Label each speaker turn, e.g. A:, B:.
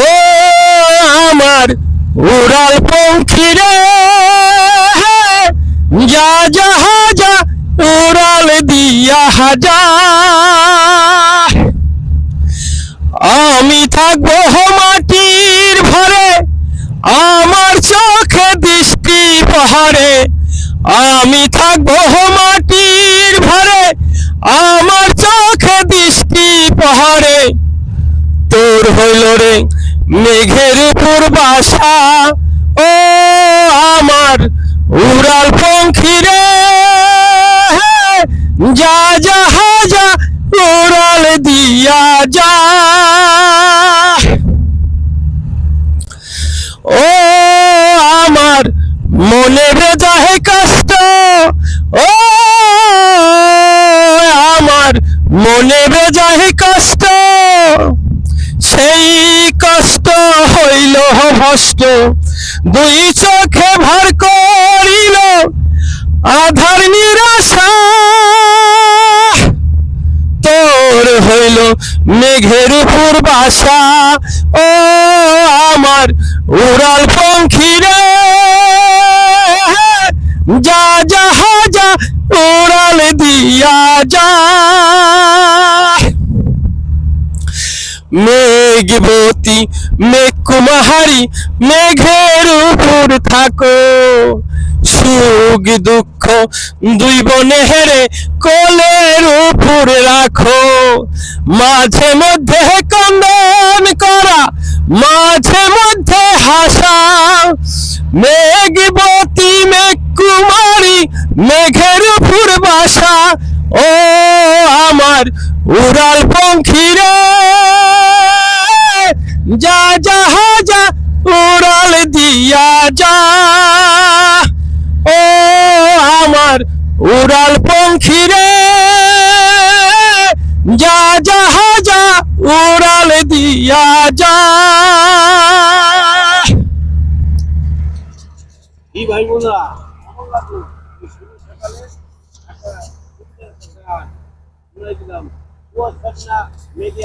A: ও আমার উড়াল রে। যা জাহাজা উড়াল দিয়া হাজা আমি থাকব মাটির ভরে, আমার চোখে দৃষ্টি পাহাড়ে। আমি থাকব মাটির ভরে, আমার চোখে দৃষ্টি পাহাড়ে তোর হইল রে মেঘের উপর বাসা। ও আমার উড়াল পঙ্খী রে। যা জাহাজা উড়াল দিয়া যা। ও আমার মনের যাহে কষ্ট। ও আমার মনে সেই কষ্ট। হইল ভস্ম দুই চোখে ভর করিল আধার নিরাশা। তোর হইল মেঘের উপর বাসা। ও আমার উড়াল পঙ্খী মেঘবতী মেঘ কুমাহারি মেঘের উপর থাকো। সুখ, দুঃখ দুই বনে হেরে কোলের উপর রাখো। মাঝে মধ্যে কন্দন করা, মাঝে মধ্যে হাসা। মেঘবতী মেঘ কুমারী, মেঘের উপর বাসা। ও আমার উড়াল পঙ্খী রে যা উড়াল দিয়া যা ও আমার উড়াল পঙ্খী রে যা জাহাজা উড়াল দিয়া যা
B: কি ভাই একটা দিলাম কুয়াশা মেঘে